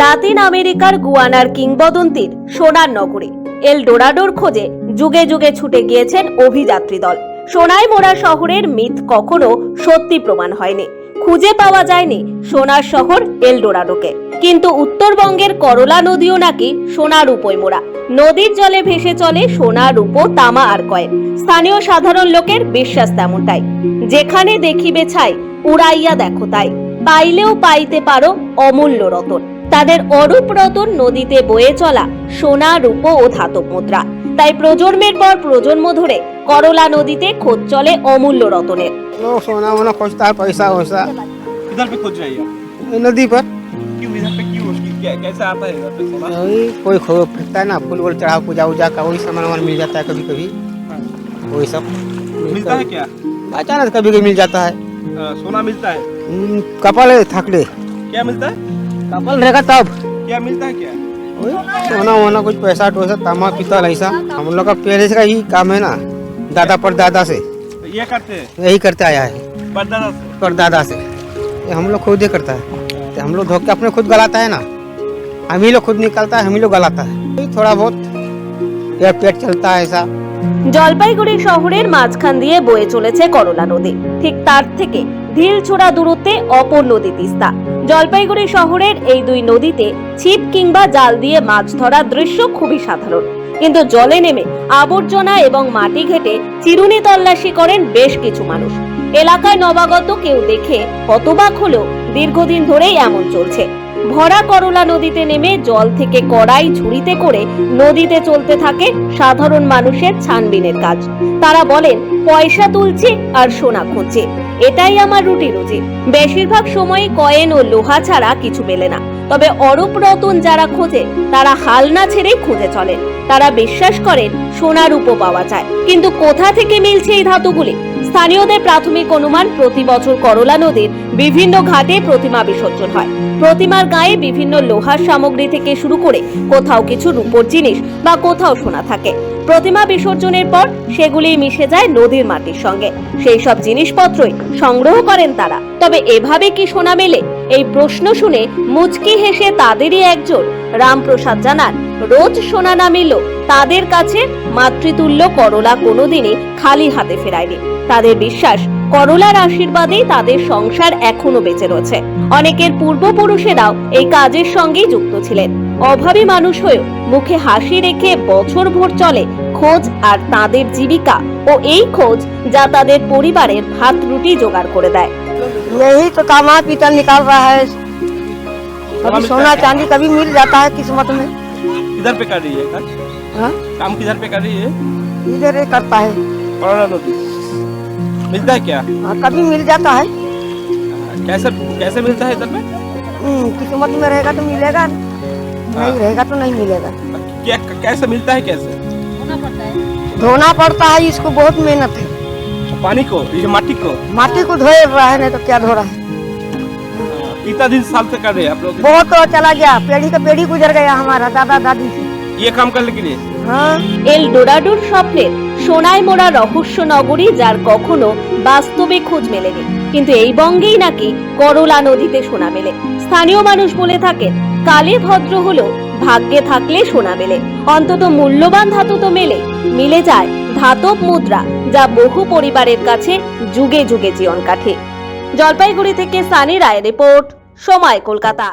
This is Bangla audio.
লাতিন আমেরিকার গুয়ানার কিংবদন্তির সোনার নগরে এল ডোরাডোর খোঁজে যুগে যুগে ছুটে গিয়েছেন অভিযাত্রী দল। সোনায় মোড়া শহরের মিথ কখনো সত্যি প্রমাণ হয়নি। খুঁজে পাওয়া যায়নি সোনার শহর এল ডোরাডোকে কিন্তু উত্তরবঙ্গের করলা নদীও নাকি সোনার উপই মোড়া। নদীর জলে ভেসে চলে সোনা রূপো তামা আর কয়েন স্থানীয় সাধারণ লোকের বিশ্বাস তেমনটাই। যেখানে দেখিবে ছাই, উড়াইয়া দেখো তাই। পাইলেও পাইতে পারো অমূল্য রতন। তাদের অরূপ রতন নদীতে বয়ে চলা সোনা রূপ ও ধাতব মুদ্রা তাই প্রজন্মের পর প্রজন্ম ধরে করলা নদীতে খোঁজ চলে অমূল্য রতনের लोग सोना वोना खोजता है पैसा वैसा इधर पे खोज रही है नदी पर क्यों इधर पे क्यों क्या कैसे आता है इधर पे सोना वही कोई खो फेंकता है ना फूल वूल चढ़ा पूजा वूजा का वही सामान वामान मिल जाता है कभी कभी वही सब मिलता है क्या अचानक कभी कभी मिल जाता है अ, सोना मिलता है हम्म, कपल है थकले क्या मिलता है कपल रहेगा तब क्या मिलता है क्या वही सोना वोना कुछ पैसा टोसा तामा पीतल ऐसा हम लोग का पहले से का यही काम है ना दादा पर दादा से तो ये करते हैं यही करते आया है परदादा से पर दादा से ये हम लोग खुद ही करता है तो हम लोग धोके अपने खुद गलाता है ना हम ही लोग खुद निकलता है हम ही लोग गलाता है वही थोड़ा बहुत पेट पेट चलता है ऐसा জলপাইগুড়ি শহরের মাঝখান দিয়ে বয়ে চলেছে করলা নদী ঠিক তার থেকে ঢিল ছোড়া দূরত্বে অপর নদী তিস্তা। জলপাইগুড়ি শহরের এই দুই নদীতে ছিপ কিংবা জাল দিয়ে মাছ ধরার দৃশ্য খুবই সাধারণ। কিন্তু জলে নেমে আবর্জনা এবং মাটি ঘেটে চিরুনি তল্লাশি করেন বেশ কিছু মানুষ। এলাকায় নবাগত কেউ দেখে হতবাক হলেও দীর্ঘদিন ধরেই এমন চলছে। ভরা করলা নদীতে নেমে জল থেকে কড়াই ঝুড়িতে করে নদীতে চলতে থাকে সাধারণ মানুষের ছানবিনের কাজ। তারা বলেন, পয়সা তুলছি আর সোনা খুঁজছি। এটাই আমার রুটি রুজি। বেশিরভাগ সময় কয়েন ও লোহা ছাড়া কিছু মেলে না। তবে অরূপ রতন যারা খোঁজে, তারা হাল না ছেড়েই খুঁজে চলেন। তারা বিশ্বাস করেন, সোনার উপ পাওয়া যায়। কিন্তু কোথা থেকে মিলছে এই ধাতুগুলি? স্থানীয়দের প্রাথমিক অনুমান, প্রতি বছর করলা নদীর বিভিন্ন ঘাটে প্রতিমা বিসর্জন হয়। প্রতিমার গায়ে বিভিন্ন লোহার সামগ্রী থেকে শুরু করে কোথাও কিছু রূপোর জিনিস বা কোথাও সোনা থাকে। প্রতিমা বিসর্জনের পর সেগুলি মিশে যায় নদীর মাটির সঙ্গে। সেই সব জিনিসপত্রই সংগ্রহ করেন তারা। তবে এভাবে কি সোনা মেলে? এই প্রশ্ন শুনে মুচকি হেসে তাদেরই একজন রামপ্রসাদ জানান, রোজ সোনা না মিলল তাদের কাছে মাতৃতুল্য করলা কোনোদিনই খালি হাতে ফেরায়নি তাদের বিশ্বাস করলার আশীর্বাদেই তাদের সংসার এখনো বেঁচে রয়েছে অনেকের পূর্বপুরুষেরাও এই কাজের সঙ্গেই যুক্ত ছিলেন অভাবী মানুষ হয়েও মুখে হাসি রেখে বছর ভোর চলে খোঁজ আর তাদের জীবিকা ও এই খোঁজ যা তাদের পরিবারের ভাত রুটি জোগাড় করে দেয় यही तो कामा पीतल निकाल रहा है मिलता कभी सोना है? चांदी कभी मिल जाता है किस्मत में किधर पे कर रही है काम? हाँ? काम किधर पे कर रही है? इधर ही करता है मिलता है क्या? हाँ, कभी मिल जाता है। कैसे कैसे मिलता है इधर पे? हम्म, किस्मत में रहेगा तो मिलेगा नहीं रहेगा तो नहीं मिलेगा। क्या कैसे मिलता है कैसे? धोना पड़ता है। इसको बहुत मेहनत है। पानी को ये माटी को? माटी को धोए रहा है नहीं तो क्या धो रहा है कितना दिन साल से कर रहे हैं आप लोग? बहुत तो चला गया पेढ़ी का पेढ़ी गुजर गया हमारा दादा दादी से। ये काम करने के लिए हाँ এল ডোরাডোর স্বপ্নের সোনায় মোড়া রহস্য নগরী যার কখনো বাস্তবে খোঁজ মেলেনি কিন্তু এই বঙ্গেই নাকি করলা নদীতে সোনা মেলে স্থানীয় মানুষ বলে থাকেন কালে ভদ্র হলো ভাগ্যে থাকলে সোনা মেলে অন্তত মূল্যবান ধাতু তো মেলে মিলে যায় ধাতব মুদ্রা যা বহু পরিবারের কাছে যুগে যুগে জীবন কাঠে জলপাইগুড়ি থেকে সানি রায় রিপোর্ট সময় কলকাতা